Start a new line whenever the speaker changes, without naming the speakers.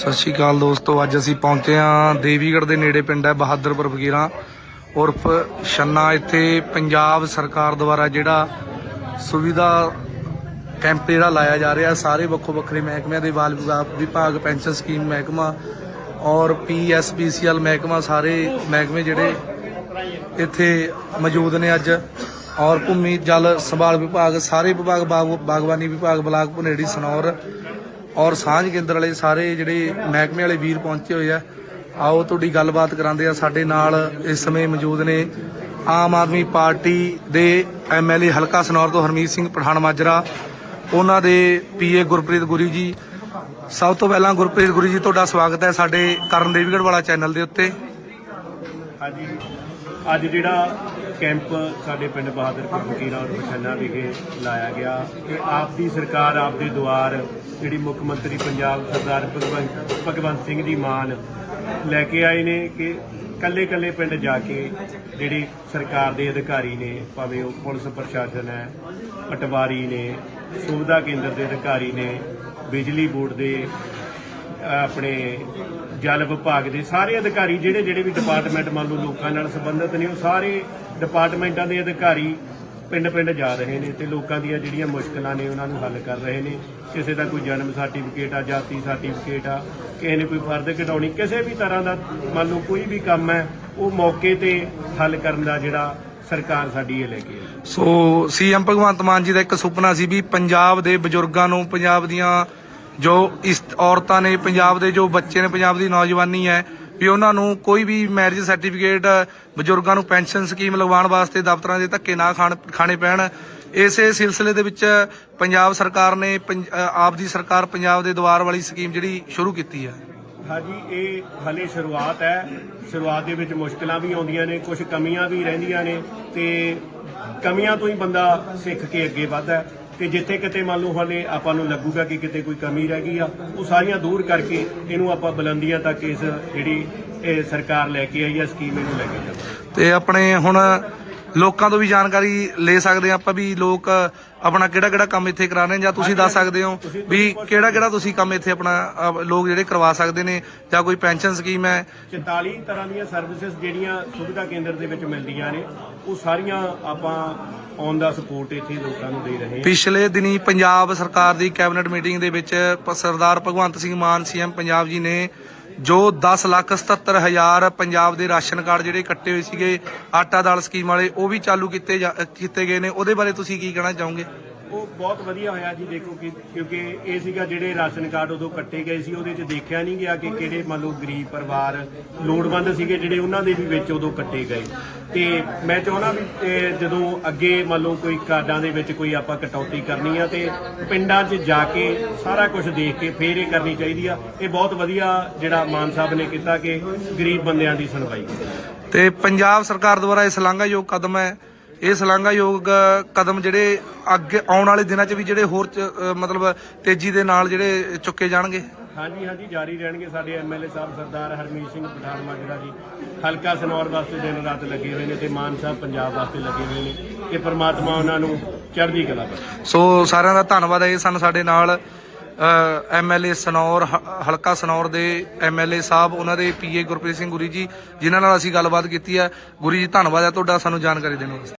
ਸਤਿ ਸ਼੍ਰੀ ਅਕਾਲ ਦੋਸਤੋ, ਅੱਜ ਅਸੀਂ ਪਹੁੰਚੇ ਹਾਂ ਦੇਵੀਗੜ੍ਹ ਦੇ ਨੇੜੇ ਪਿੰਡ ਹੈ ਬਹਾਦਰਪੁਰ ਫਕੀਰਾਂ ਉਰਫ ਛੰਨਾ। ਇੱਥੇ ਪੰਜਾਬ ਸਰਕਾਰ ਦੁਆਰਾ ਜਿਹੜਾ ਸੁਵਿਧਾ ਕੈਂਪ ਜਿਹੜਾ ਲਾਇਆ ਜਾ ਰਿਹਾ, ਸਾਰੇ ਵੱਖੋ ਵੱਖਰੇ ਮਹਿਕਮਿਆਂ ਦੇ ਬਾਲ ਵਿਭਾਗ- ਵਿਭਾਗ, ਪੈਨਸ਼ਨ ਸਕੀਮ, ਮਹਿਕਮਾ ਔਰ ਪੀਐਸਪੀਸੀਐਲ ਮਹਿਕਮਾ, ਸਾਰੇ ਮਹਿਕਮੇ ਜਿਹੜੇ ਇੱਥੇ ਮੌਜੂਦ ਨੇ ਅੱਜ। ਔਰ ਭੂਮੀ ਜਲ ਸੰਭਾਲ ਵਿਭਾਗ, ਸਾਰੇ ਵਿਭਾਗ, ਬਾਗ- ਬਾਗਬਾਨੀ ਵਿਭਾਗ, ਬਲਾਕ ਭੁਨੇੜੀ, ਸਨੌਰ ਔਰ ਸਾਂਝ ਕੇਂਦਰ ਵਾਲੇ ਸਾਰੇ ਜਿਹੜੇ ਮਹਿਕਮੇ ਵਾਲੇ ਵੀਰ ਪਹੁੰਚੇ ਹੋਏ ਆ, ਆਓ ਤੁਹਾਡੀ ਗੱਲਬਾਤ ਕਰਾਉਂਦੇ ਆ। ਸਾਡੇ ਨਾਲ ਇਸ ਸਮੇਂ ਮੌਜੂਦ ਨੇ ਆਮ ਆਦਮੀ ਪਾਰਟੀ ਦੇ ਐਮਐਲਏ ਹਲਕਾ ਸਨੌਰ ਤੋਂ ਹਰਮੀਤ ਸਿੰਘ ਪਠਾਨ ਮਾਜਰਾ, ਉਹਨਾਂ ਦੇ ਪੀਏ ਗੁਰਪ੍ਰੀਤ ਗੁਰੂ ਜੀ। ਸਭ ਤੋਂ ਪਹਿਲਾਂ ਗੁਰਪ੍ਰੀਤ ਗੁਰੂ ਜੀ, ਤੁਹਾਡਾ ਸਵਾਗਤ ਹੈ ਸਾਡੇ ਕਰਨ ਦੇਵੀਗੜ੍ਹ ਵਾਲਾ ਚੈਨਲ ਦੇ ਉੱਤੇ।
ਹਾਂਜੀ। ਅੱਜ ਜਿਹੜਾ ਕੈਂਪ ਸਾਡੇ ਪਿੰਡ ਬਹਾਦਰਪੁਰ ਫਕੀਰਾ ਔਰ ਬਛੰਨਾ ਵਿਖੇ ਲਾਇਆ ਗਿਆ ਕਿ ਆਪ ਦੀ ਸਰਕਾਰ, ਆਪ ਦੇ ਦੁਆਰ ਜਿਹੜੀ ਮੁੱਖ ਮੰਤਰੀ ਪੰਜਾਬ ਸਰਦਾਰ ਭਗਵੰਤ ਭਗਵੰਤ ਸਿੰਘ ਜੀ ਮਾਨ ਲੈ ਕੇ ਆਏ ਨੇ ਕਿ ਕੱਲੇ ਕੱਲੇ ਪਿੰਡ ਜਾ ਕੇ ਜਿਹੜੇ ਸਰਕਾਰ ਦੇ ਅਧਿਕਾਰੀ ਨੇ, ਭਾਵੇਂ ਉਹ ਪੁਲਿਸ ਪ੍ਰਸ਼ਾਸਨ ਹੈ, ਪਟਵਾਰੀ ਨੇ, ਸੁਵਿਧਾ ਕੇਂਦਰ ਦੇ ਅਧਿਕਾਰੀ ਨੇ, ਬਿਜਲੀ ਬੋਰਡ ਦੇ ਆਪਣੇ ਜਲ ਵਿਭਾਗ ਦੇ ਸਾਰੇ ਅਧਿਕਾਰੀ ਜਿਹੜੇ ਜਿਹੜੇ ਵੀ ਡਿਪਾਰਟਮੈਂਟ ਮੰਨ ਲਓ ਲੋਕਾਂ ਨਾਲ ਸੰਬੰਧਿਤ ਨੇ, ਉਹ ਸਾਰੇ ਡਿਪਾਰਟਮੈਂਟਾਂ ਦੇ ਅਧਿਕਾਰੀ ਪਿੰਡ-ਪਿੰਡ ਜਾ ਰਹੇ ਨੇ ਤੇ ਲੋਕਾਂ ਦੀਆਂ ਜਿਹੜੀਆਂ ਮੁਸ਼ਕਲਾਂ ਨੇ ਉਹਨਾਂ ਨੂੰ ਹੱਲ ਕਰ ਰਹੇ ਨੇ। ਕਿਸੇ ਦਾ ਕੋਈ ਜਨਮ ਸਰਟੀਫਿਕੇਟ ਆ, ਜਾਤੀ ਸਰਟੀਫਿਕੇਟ ਆ, ਕਿਸੇ ਨੇ ਕੋਈ ਫਰਦ ਕਢਾਉਣੀ, ਕਿਸੇ ਵੀ ਤਰ੍ਹਾਂ ਦਾ ਮੰਨ ਲਓ ਕੋਈ ਵੀ ਕੰਮ ਹੈ, ਉਹ ਮੌਕੇ ਤੇ ਹੱਲ ਕਰਨ ਦਾ ਜਿਹੜਾ ਸਰਕਾਰ ਸਾਡੀ ਇਹ ਲੈ ਕੇ ਆਈ।
ਸੋ ਸੀਐਮ ਭਗਵੰਤ ਮਾਨ ਜੀ ਦਾ ਇੱਕ ਸੁਪਨਾ ਸੀ ਵੀ ਪੰਜਾਬ ਦੇ ਬਜ਼ੁਰਗਾਂ ਨੂੰ, ਪੰਜਾਬ ਦੀਆਂ ਜੋ ਇਸ ਔਰਤਾਂ ਨੇ, ਪੰਜਾਬ ਦੇ ਜੋ ਬੱਚੇ ਨੇ, ਪੰਜਾਬ ਦੀ ਨੌਜਵਾਨੀ ਹੈ ਵੀ ਉਹਨਾਂ ਨੂੰ ਕੋਈ ਵੀ ਮੈਰਿਜ ਸਰਟੀਫਿਕੇਟ ਬਜ਼ੁਰਗਾਂ ਨੂੰ ਪੈਨਸ਼ਨ ਸਕੀਮ ਲਗਵਾਉਣ ਵਾਸਤੇ ਦਫ਼ਤਰਾਂ ਦੇ ਧੱਕੇ ਨਾ ਖਾਣ ਖਾਣੇ ਪੈਣ। ਇਸੇ ਸਿਲਸਿਲੇ ਦੇ ਵਿੱਚ ਪੰਜਾਬ ਸਰਕਾਰ ਨੇ ਪੰਜ- ਅ, ਆਪ ਦੀ ਸਰਕਾਰ ਪੰਜਾਬ ਦੇ ਦੁਆਰ ਵਾਲੀ ਸਕੀਮ ਜਿਹੜੀ ਸ਼ੁਰੂ ਕੀਤੀ ਹੈ।
ਹਾਂਜੀ ਇਹ ਹਲੇ ਸ਼ੁਰੂਆਤ ਹੈ। ਸ਼ੁਰੂਆਤ ਦੇ ਵਿੱਚ ਮੁਸ਼ਕਲਾਂ ਵੀ ਆਉਂਦੀਆਂ ਨੇ ਕੁਝ ਕਮੀਆਂ ਵੀ ਰਹਿੰਦੀਆਂ ਨੇ ਤੇ ਕਮੀਆਂ ਤੋਂ ਹੀ ਬੰਦਾ ਸਿੱਖ ਕੇ ਅੱਗੇ ਵੱਧਦਾ ਤੇ ਜਿੱਥੇ ਕਿਤੇ ਮੰਨ ਲਓ ਹਾਲੇ ਆਪਾਂ ਨੂੰ ਲੱਗੂਗਾ ਕਿ ਕਿਤੇ ਕੋਈ ਕਮੀ ਰਹਿ ਗਈ ਆ, ਉਹ ਸਾਰੀਆਂ ਦੂਰ ਕਰਕੇ ਇਹਨੂੰ ਆਪਾਂ ਬੁਲੰਦੀਆਂ ਤੱਕ ਇਸ ਜਿਹੜੀ ਇਹ ਸਰਕਾਰ ਲੈ ਕੇ ਆਈ ਆ ਸਕੀਮ ਇਹਨੂੰ ਲੈ ਕੇ ਜਾਵਾਂਗੇ
ਤੇ ਆਪਣੇ ਹੁਣ ਲੋਕਾਂ ਤੋਂ ਵੀ ਜਾਣਕਾਰੀ ਲੈ ਸਕਦੇ ਆ ਆਪਾਂ ਵੀ ਲੋਕ ਆਪਣਾ ਕਿਹੜਾ ਕਿਹੜਾ ਕੰਮ ਇੱਥੇ ਕਰਾ ਰਹੇ ਨੇ ਜਾਂ ਤੁਸੀਂ ਦੱਸ ਸਕਦੇ ਹੋ ਵੀ ਕਿਹੜਾ ਕਿਹੜਾ ਤੁਸੀਂ ਕੰਮ ਇੱਥੇ ਆਪਣਾ ਅਹ, ਲੋਕ ਜਿਹੜੇ ਕਰਵਾ ਸਕਦੇ ਨੇ ਜਾਂ ਕੋਈ ਪੈਨਸ਼ਨ ਸਕੀਮ ਹੈ?
44 ਤਰ੍ਹਾਂ ਦੀਆਂ ਸਰਵਿਸਿਜ਼ ਜਿਹੜੀਆਂ ਸੁਵਿਧਾ ਕੇਂਦਰ ਦੇ ਵਿੱਚ ਮਿਲਦੀਆਂ ਨੇ ਉਹ ਸਾਰੀਆਂ ਆਪਾਂ ਔਨ ਦਾ ਸਪੋਰਟ ਇੱਥੇ ਲੋਕਾਂ ਨੂੰ ਦੇ ਰਹੇ ਹਾਂ।
ਪਿਛਲੇ ਦਿਨੀ ਪੰਜਾਬ ਸਰਕਾਰ ਦੀ ਕੈਬਨਿਟ ਮੀਟਿੰਗ ਦੇ ਵਿੱਚ ਪ- ਸਰਦਾਰ ਭਗਵੰਤ ਸਿੰਘ ਮਾਨ ਸੀਐਮ ਪੰਜਾਬ ਜੀ ਨੇ ਜੋ 10 ਲੱਖ 77 ਹਜ਼ਾਰ ਪੰਜਾਬ ਦੇ ਰਾਸ਼ਨ ਕਾਰਡ ਜਿਹੜੇ ਕੱਟੇ ਹੋਏ ਸੀਗੇ, ਆਟਾ ਦਾਲ ਸਕੀਮ ਵਾਲੇ, ਉਹ ਵੀ ਚਾਲੂ ਕੀਤੇ ਜਾ- ਕੀਤੇ ਗਏ ਨੇ। ਉਹਦੇ ਬਾਰੇ ਤੁਸੀਂ ਕੀ ਕਹਿਣਾ ਚਾਹੋਗੇ?
ਉਹ ਬਹੁਤ ਵਧੀਆ ਹੋਇਆ ਜੀ, ਦੇਖੋ ਕਿ ਕਿਉਂਕਿ ਇਹ ਸੀਗਾ ਜਿਹੜੇ ਰਾਸ਼ਨ ਕਾਰਡ ਉਦੋਂ ਕੱਟੇ ਗਏ ਸੀ, ਉਹਦੇ 'ਚ ਦੇਖਿਆ ਨਹੀਂ ਗਿਆ ਕਿ ਕਿਹੜੇ ਮੰਨ ਲਓ ਗਰੀਬ ਪਰਿਵਾਰ ਲੋੜਵੰਦ ਸੀਗੇ ਜਿਹੜੇ ਉਹਨਾਂ ਦੇ ਵੀ ਵਿੱਚ ਉਦੋਂ ਕੱਟੇ ਗਏ। ਤੇ ਮੈਂ ਚਾਹੁੰਦਾ ਵੀ, ਇਹ ਜਦੋਂ ਅੱਗੇ ਮੰਨ ਲਓ ਕੋਈ ਕਾਰਡਾਂ ਦੇ ਵਿੱਚ ਕੋਈ ਆਪਾਂ ਕਟੌਤੀ ਕਰਨੀ ਆ, ਤੇ ਪਿੰਡਾਂ 'ਚ ਜਾ ਕੇ ਸਾਰਾ ਕੁਝ ਦੇਖ ਕੇ ਫੇਰ ਇਹ ਕਰਨੀ ਚਾਹੀਦੀ ਆ। ਇਹ ਬਹੁਤ ਵਧੀਆ ਜਿਹੜਾ ਮਾਨ ਸਾਹਿਬ ਨੇ ਕੀਤਾ ਕਿ ਗਰੀਬ ਬੰਦਿਆਂ ਦੀ ਸੁਣਵਾਈ।
ਤੇ ਪੰਜਾਬ ਸਰਕਾਰ ਦੁਆਰਾ ਇਹ ਸ਼ਲਾਘਾਯੋਗ ਕਦਮ ਹੈ ਇਹ ਸ਼ਲਾਘਾਯੋਗ ਕਦਮ ਜਿਹੜੇ ਅੱਗੇ ਆਉਣ ਵਾਲੇ ਦਿਨਾਂ 'ਚ ਵੀ ਜਿਹੜੇ ਹੋਰ ਮਤਲਬ ਤੇਜ਼ੀ ਦੇ ਨਾਲ ਜਿਹੜੇ ਚੁੱਕੇ ਜਾਣਗੇ?
ਹਾਂਜੀ ਹਾਂਜੀ ਜਾਰੀ ਰਹਿਣਗੇ ਸਾਡੇ ਐਮਐਲਏ ਸਾਹਿਬ ਸਰਦਾਰ ਹਰਮੀਤ ਸਿੰਘ ਪਠਾਨ ਮਾਜਰਾ ਜੀ। ਹਲਕਾ ਸਨੌਰ ਵਾਸਤੇ ਦਿਨ ਰਾਤ ਲੱਗੇ ਹੋਏ ਨੇ ਤੇ ਮਾਨ ਸਾਹਿਬ ਪੰਜਾਬ ਵਾਸਤੇ ਲੱਗੇ ਹੋਏ ਨੇ। ਕਿ ਪ੍ਰਮਾਤਮਾ ਉਹਨਾਂ ਨੂੰ ਚੜ੍ਹਦੀ ਕਲਾ ਬਖਸ਼ੇ।
ਸੋ ਸਾਰਿਆਂ ਦਾ ਧੰਨਵਾਦ ਹੈ ਸਨ ਸਾਡੇ ਨਾਲ ਐਮਐਲਏ ਸਨੌਰ ਹਲਕਾ ਸਨੌਰ ਦੇ ਐਮਐਲਏ ਸਾਹਿਬ ਉਹਨਾਂ ਦੇ ਪੀਏ ਗੁਰਪ੍ਰੀਤ ਸਿੰਘ ਗੁਰੀ ਜੀ ਜਿਨ੍ਹਾਂ ਨਾਲ ਅਸੀਂ ਗੱਲਬਾਤ ਕੀਤੀ ਹੈ। ਗੁਰੀ ਜੀ ਧੰਨਵਾਦ ਹੈ ਤੁਹਾਡਾ ਸਾਨੂੰ ਜਾਣਕਾਰੀ ਦੇਣ ਵਾਸਤੇ।